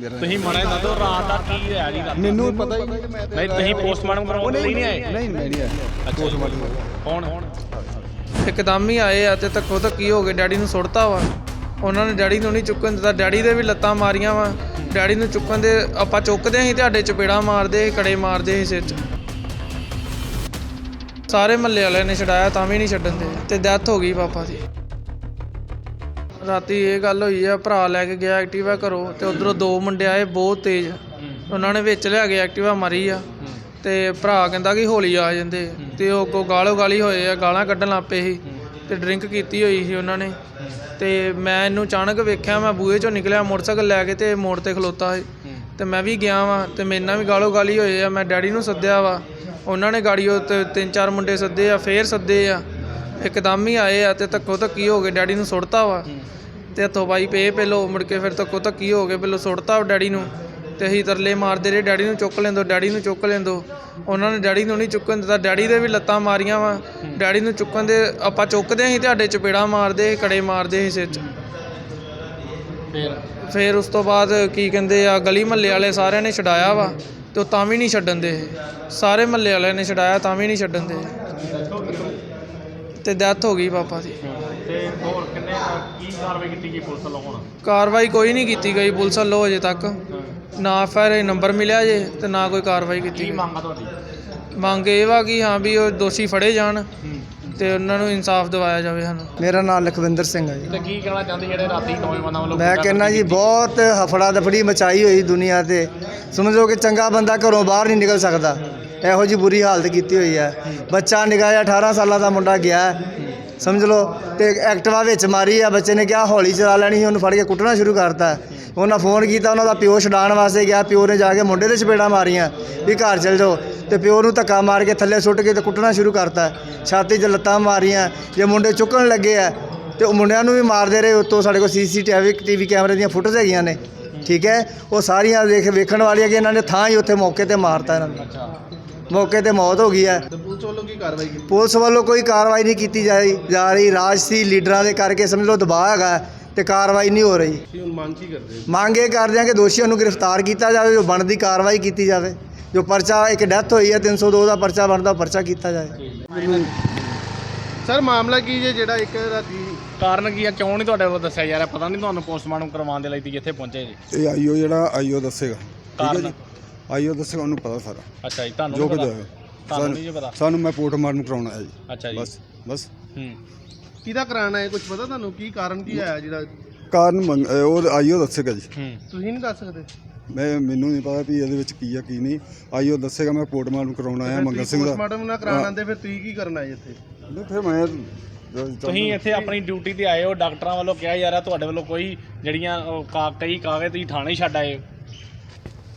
ਤੁਸੀਂ ਮਰੇ ਦੱਸੋ ਰਾਤ ਦਾ ਕੀ ਹੋਇਆ ਜੀ ਰਾਤ ਮੈਨੂੰ ਪਤਾ ਹੀ ਨਹੀਂ। ਕਿ ਮੈਂ ਨਹੀਂ ਤੁਸੀਂ ਪੋਸਟਮਾਰਟਮ ਕਰਾਉਣ ਲਈ ਨਹੀਂ ਆਏ? ਨਹੀਂ ਮੈਂ ਨਹੀਂ ਆਇਆ ਪੋਸਟਮਾਰਟਮ ਕੌਣ? ਇੱਕਦਮ ਹੀ ਆਏ ਆ ਤੇ ਧੱਕੋ ਧੱਕੀ ਹੋ ਗਏ। ਡੈਡੀ ਨੂੰ ਸੁੱਟਤਾ ਵਾ। ਉਹਨਾਂ ਨੇ ਡੈਡੀ ਨੂੰ ਨਹੀਂ ਚੁੱਕਣ ਦਿੱਤਾ। ਡੈਡੀ ਦੇ ਵੀ ਲੱਤਾਂ ਮਾਰੀਆਂ ਵਾ। ਡੈਡੀ ਨੂੰ ਚੁੱਕਣ ਦੇ ਆਪਾਂ ਚੁੱਕਦੇ ਸੀ ਤੁਹਾਡੇ ਚਪੇੜਾ ਮਾਰਦੇ ਸੀ ਕੜੇ ਮਾਰਦੇ ਸੀ ਸਿਰ 'ਚ। ਸਾਰੇ ਮਹੱਲੇ ਵਾਲਿਆਂ ਨੇ ਛਡਾਇਆ ਤਾਂ ਵੀ ਨਹੀਂ ਛੱਡਣ ਦੇ। ਤੇ ਡੈਥ ਹੋ ਗਈ ਪਾਪਾ ਦੀ। ਰਾਤੀ ਇਹ ਗੱਲ ਹੋਈ ਆ, ਭਰਾ ਲੈ ਕੇ ਗਿਆ ਐਕਟਿਵਾ ਘਰੋਂ ਤੇ ਉਧਰੋਂ ਦੋ ਮੁੰਡੇ ਆਏ ਬਹੁਤ ਤੇਜ਼। ਉਹਨਾਂ ਨੇ ਵਿੱਚ ਲਿਆ ਕੇ ਐਕਟਿਵਾ ਮਾਰੀ ਆ ਤੇ ਭਰਾ ਕਹਿੰਦਾ ਕਿ ਹੌਲੀ ਆ ਜਾਂਦੇ। ਤੇ ਉਹ ਕੋ ਗਾਲੋ ਗਾਲੀ ਹੋਏ ਆ, ਗਾਲਾਂ ਕੱਢਣ ਲੱਗ ਪਏ ਸੀ ਤੇ ਡਰਿੰਕ ਕੀਤੀ ਹੋਈ ਸੀ ਉਹਨਾਂ ਨੇ। ਤੇ ਮੈਂ ਇਹਨੂੰ ਅਚਾਨਕ ਵੇਖਿਆ, ਮੈਂ ਬੂਹੇ ਚੋਂ ਨਿਕਲਿਆ, ਮੋਟਰਸਾਈਕਲ ਲੈ ਕੇ ਤੇ ਮੋੜ ਤੇ ਖਲੋਤਾ ਸੀ। ਤੇ ਮੈਂ ਵੀ ਗਿਆ ਵਾਂ ਤੇ ਮੇਰੇ ਨਾਲ ਵੀ ਗਾਲੋ ਗਾਲੀ ਹੋਏ ਆ, ਮੈਂ ਡੈਡੀ ਨੂੰ ਸੱਦਿਆ ਵਾ। ਉਹਨਾਂ ਨੇ ਗਾੜੀ ਉਹ ਤੇ ਤਿੰਨ ਚਾਰ ਮੁੰਡੇ ਸੱਦੇ ਆ, ਫੇਰ ਸੱਦੇ ਆ। ਇੱਕਦਮ ਹੀ ਆਏ ਆ ਤੇ ਧੱਕੋ ਧੱਕੀ ਹੋ ਗਏ ਡੈਡੀ ਨੂੰ ਸੁੱਟਤਾ ਵਾ। ਤੇ ਹੱਥੋਂ ਬਾਈ ਪਏ ਪਹਿਲੋ ਮੁੜ ਕੇ ਫਿਰ ਧੱਕੋ ਧੱਕੀ ਹੋ ਗਏ ਪਹਿਲੋ ਸੁੱਟਤਾ ਡੈਡੀ ਨੂੰ। ਤੇ ਅਸੀਂ ਤਰਲੇ ਮਾਰਦੇ ਰਹੇ ਡੈਡੀ ਨੂੰ ਚੁੱਕ ਲੈਂਦੋ ਡੈਡੀ ਨੂੰ ਚੁੱਕ ਲੈਂਦੋ। ਉਹਨਾਂ ਨੇ ਡੈਡੀ ਨੂੰ ਨਹੀਂ ਚੁੱਕਣ ਦਿੱਤਾ ਡੈਡੀ ਦੇ ਵੀ ਲੱਤਾਂ ਮਾਰੀਆਂ ਵਾ। ਡੈਡੀ ਨੂੰ ਚੁੱਕਣ ਦੇ ਆਪਾਂ ਚੁੱਕਦੇ ਸੀ ਤੁਹਾਡੇ ਚਪੇੜਾ ਮਾਰਦੇ ਸੀ ਕੜੇ ਮਾਰਦੇ ਸੀ ਸਿਰ 'ਚ। ਫੇਰ? ਫਿਰ ਉਸ ਤੋਂ ਬਾਅਦ ਕੀ ਕਹਿੰਦੇ ਆ ਗਲੀ ਮਹੱਲੇ ਵਾਲੇ ਸਾਰਿਆਂ ਨੇ ਛਡਾਇਆ ਵਾ ਤੇ ਉਹ ਤਾਂ ਵੀ ਨਹੀਂ ਛੱਡਣ ਦੇ। ਸਾਰੇ ਮਹੱਲੇ ਵਾਲਿਆਂ ਨੇ ਛਡਾਇਆ ਤਾਂ ਵੀ ਨਹੀਂ ਛੱਡਣ ਦੇ। ਤੇ ਡੈਥ ਹੋ ਗਈ ਪਾਪਾ ਦੀ। ਤੇ ਹੋਰ ਕਿੰਨੇ ਕੀ ਕਾਰਵਾਈ ਕੀਤੀ ਗਈ ਪੁਲਿਸ ਵੱਲੋਂ ਹੁਣ? ਕਾਰਵਾਈ ਕੋਈ ਨਹੀਂ ਕੀਤੀ ਗਈ ਪੁਲਿਸ ਵੱਲੋਂ ਅਜੇ ਤੱਕ। ਨਾ ਫਿਰ ਨੰਬਰ ਮਿਲਿਆ ਜੇ ਤੇ ਨਾ ਕੋਈ ਕਾਰਵਾਈ ਕੀਤੀ ਕੀ ਗਈ। ਮੰਗ ਆ ਤੁਹਾਡੀ? ਮੰਗ ਇਹ ਵਾ ਕਿ ਹਾਂ ਵੀ ਉਹ ਦੋਸ਼ੀ ਫੜੇ ਜਾਣ ਤੇ ਉਹਨਾਂ ਨੂੰ ਇਨਸਾਫ ਦਿਵਾਇਆ ਜਾਵੇ ਸਾਨੂੰ। ਮੇਰਾ ਨਾਮ ਲਖਵਿੰਦਰ ਸਿੰਘ ਹੈ ਜੀ। ਤੇ ਕੀ ਕਹਿਣਾ ਚਾਹੁੰਦੇ ਜਿਹੜੇ ਰਾਤੀ ਨੌਜਵਾਨਾਂ ਵੱਲੋਂ ਮੈਂ ਕਹਿੰਦਾ ਜੀ ਬਹੁਤ ਹਫੜਾ ਦਫੜੀ ਮਚਾਈ ਹੋਈ ਦੁਨੀਆ ਤੇ। ਸਮਝੋ ਕਿ ਚੰਗਾ ਬੰਦਾ ਘਰੋਂ ਬਾਹਰ ਨਹੀਂ ਨਿਕਲ ਸਕਦਾ। ਇਹੋ ਜੀ ਬੁਰੀ ਹਾਲਤ ਕੀਤੀ ਹੋਈ ਹੈ। ਬੱਚਾ ਨਿਗਾਹ 18 ਸਾਲਾਂ ਦਾ ਮੁੰਡਾ ਗਿਆ ਹੈ। ਸਮਝ ਲਓ, ਤੇ ਐਕਟਿਵਾ ਵਿੱਚ ਮਾਰੀ ਆ, ਬੱਚੇ ਨੇ ਕਿਹਾ ਹੌਲੀ ਚਲਾ ਲੈਣੀ ਸੀ, ਉਹਨੂੰ ਫੜ ਕੇ ਕੁੱਟਣਾ ਸ਼ੁਰੂ ਕਰਤਾ। ਉਹਨਾਂ ਫੋਨ ਕੀਤਾ, ਉਹਨਾਂ ਦਾ ਪਿਓ ਛਡਾਉਣ ਵਾਸਤੇ ਗਿਆ। ਪਿਓ ਨੇ ਜਾ ਕੇ ਮੁੰਡੇ ਦੇ ਚਪੇੜਾਂ ਮਾਰੀਆਂ, ਵੀ ਘਰ ਚਲ ਜਾਓ। ਤੇ ਪਿਓ ਨੂੰ ਧੱਕਾ ਮਾਰ ਕੇ ਥੱਲੇ ਸੁੱਟ ਕੇ ਤੇ ਕੁੱਟਣਾ ਸ਼ੁਰੂ ਕਰਤਾ। ਛਾਤੀ 'ਚ ਲੱਤਾਂ ਮਾਰੀਆਂ, ਜੇ ਮੁੰਡੇ ਚੁੱਕਣ ਲੱਗੇ ਆ, ਤੇ ਉਹ ਮੁੰਡਿਆਂ ਨੂੰ ਵੀ ਮਾਰਦੇ ਰਹੇ। ਉੱਤੋਂ ਸਾਡੇ ਕੋਲ ਸੀਸੀਟੀਵੀ, ਟੀਵੀ ਕੈਮਰੇ ਦੀਆਂ ਫੁਟੇਜ ਹੈਗੀਆਂ ਨੇ। ਠੀਕ ਹੈ, ਉਹ ਸਾਰੀਆਂ ਦੇਖ ਵੇਖਣ ਵਾਲੀਆਂ ਕਿ ਇਹਨਾਂ ਨੇ ਥਾਂ ਹੀ ਉੱਥੇ ਮੌਕੇ ਤੇ ਮਾਰਤਾ ਇਹਨਾਂ ਨੂੰ। ਮੌਕੇ ਤੇ ਮੌਤ ਹੋ ਗਈ ਹੈ। ਪੁਲਿਸ ਵੱਲੋਂ ਕੀ ਕਾਰਵਾਈ ਕੀਤੀ? ਪੁਲਿਸ ਵੱਲੋਂ ਕੋਈ ਕਾਰਵਾਈ ਨਹੀਂ ਕੀਤੀ ਜਾ ਰਹੀ। ਜਾ ਰਹੀ ਰਾਜਸੀ ਲੀਡਰਾਂ ਦੇ ਕਰਕੇ ਸਮਝ ਲਓ ਦਬਾਅ ਹੈਗਾ ਤੇ ਕਾਰਵਾਈ ਨਹੀਂ ਹੋ ਰਹੀ। ਹੁਣ ਮੰਗ ਕੀ ਕਰਦੇ ਮੰਗ ਇਹ ਕਰਦੇ ਹਾਂ ਕਿ ਦੋਸ਼ੀਆਂ ਨੂੰ ਗ੍ਰਿਫਤਾਰ ਕੀਤਾ ਜਾਵੇ ਜੋ ਬਣਦੀ ਕਾਰਵਾਈ ਕੀਤੀ ਜਾਵੇ। ਜੋ ਪਰਚਾ ਇੱਕ ਡੈਥ ਹੋਈ ਹੈ 302 ਦਾ ਪਰਚਾ ਬਣਦਾ ਉਹ ਪਰਚਾ ਕੀਤਾ ਜਾਏ। ਸਰ ਮਾਮਲਾ ਕੀ ਜੇ ਜਿਹੜਾ ਇੱਕ ਰਾਤੀ ਕਾਰਨ ਕੀ ਆ? ਕਿਉਂ ਨਹੀਂ ਤੁਹਾਡੇ ਵੱਲੋਂ ਦੱਸਿਆ ਜਾ ਰਿਹਾ? ਪਤਾ ਨਹੀਂ ਤੁਹਾਨੂੰ ਪੋਸਟਮਾਰਟਮ ਕਰਵਾਉਣ ਦੇ ਲਈ ਤੁਸੀਂ ਇੱਥੇ ਪਹੁੰਚੇ ਜੀ। ਇਹ ਆਈਓ ਜਿਹੜਾ ਆਈਓ ਦੱਸੇਗਾ। ਠੀਕ ਹੈ ਕਾਰਨ? ਜੀ ਆਈਓ ਦੱਸੇਗਾ ਉਹਨੂੰ ਪਤਾ ਸਾਰਾ। ਅੱਛਾ ਜੀ ਤੁਹਾਨੂੰ ਜੋ ਪਤਾ? ਤੁਹਾਨੂੰ ਨਹੀਂ ਜੀ ਪਤਾ? ਸਾਨੂੰ ਮੈਂ ਪੋਸਟਮਾਰਟਮ ਕਰਾਉਣਾ ਹੈ ਜੀ। ਅੱਛਾ ਜੀ। ਬਸ ਬਸ। ਹੂੰ। ਕਿਹਦਾ ਕਰਾਣਾ ਹੈ? ਕੁਝ ਪਤਾ ਤੁਹਾਨੂੰ? ਕੀ ਕਾਰਨ ਕੀ ਆਇਆ ਜਿਹੜਾ ਕਾਰਨ ਮੰਗ- ਅਹ ਉਹ ਆਈਓ ਦੱਸੇਗਾ ਜੀ। ਹੂੰ। ਤੁਸੀਂ ਨਹੀਂ ਦੱਸ ਸਕਦੇ? ਮੈਂ ਮੈਨੂੰ ਨਹੀਂ ਪਤਾ ਵੀ ਇਹਦੇ ਵਿੱਚ ਕੀ ਆ ਕੀ ਨਹੀਂ। ਆਈਓ ਦੱਸੇਗਾ ਮੈਂ ਪੋਸਟਮਾਰਟਮ ਕਰਾਉਣਾ ਆਇਆ ਮੰਗਲ ਸਿੰਘ ਦਾ। ਪੋਸਟਮਾਰਟਮ ਨਾ ਕਰਾਉਣ ਆਂਦੇ ਫਿਰ ਤੁਸੀਂ ਕੀ ਕਰਨਾ ਹੈ ਇੱਥੇ? ਨਹੀਂ, ਫਿਰ ਮੈਂ ਤੁਸੀਂ ਇੱਥੇ ਆਪਣੀ ਡਿਊਟੀ ਤੇ ਆਏ ਹੋ ਡਾਕਟਰਾਂ ਵੱਲੋਂ ਕਿਹਾ ਜਾ ਰਿਹਾ ਤੁਹਾਡੇ ਵੱਲੋਂ ਕੋਈ ਜਿਹੜੀਆਂ ਉਹ ਕਾ- ਕਈ ਕਾਗਜ਼ ਤੁਸੀਂ ਥਾਣੇ ਛੱਡ ਆਏ ਹੋ।